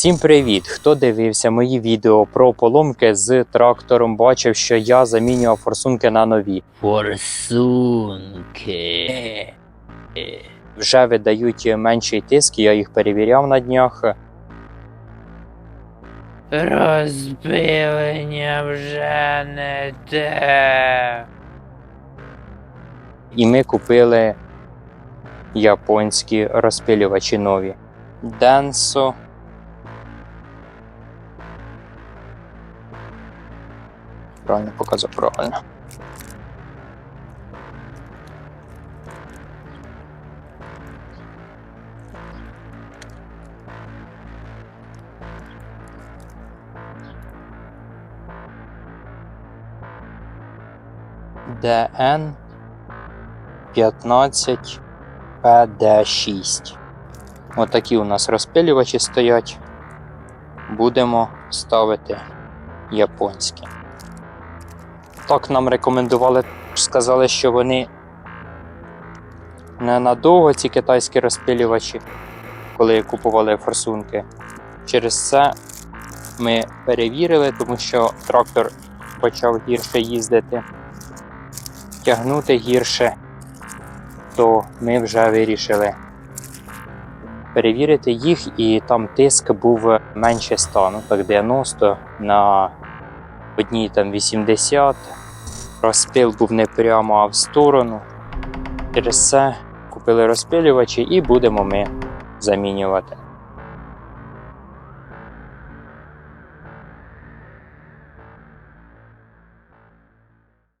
Всім привіт! Хто дивився мої відео про поломки з трактором, бачив, що я замінював форсунки на нові. Форсунки. Вже видають менший тиск, я їх перевіряв на днях. Розпилення вже не те. І ми купили японські розпилювачі нові. Денсо. Правильно показав, правильно. ДН 15 PD6. Отакі у нас розпилювачі стоять. Будемо ставити японські. Так нам рекомендували, сказали, що вони ненадовго ці китайські розпилювачі, коли купували форсунки. Через це ми перевірили, тому що трактор почав гірше їздити, тягнути гірше, то ми вже вирішили перевірити їх, і там тиск був менше 100, ну так 90 на одній там 80. Розпил був не прямо, а в сторону. Через це купили розпилювачі і будемо ми замінювати.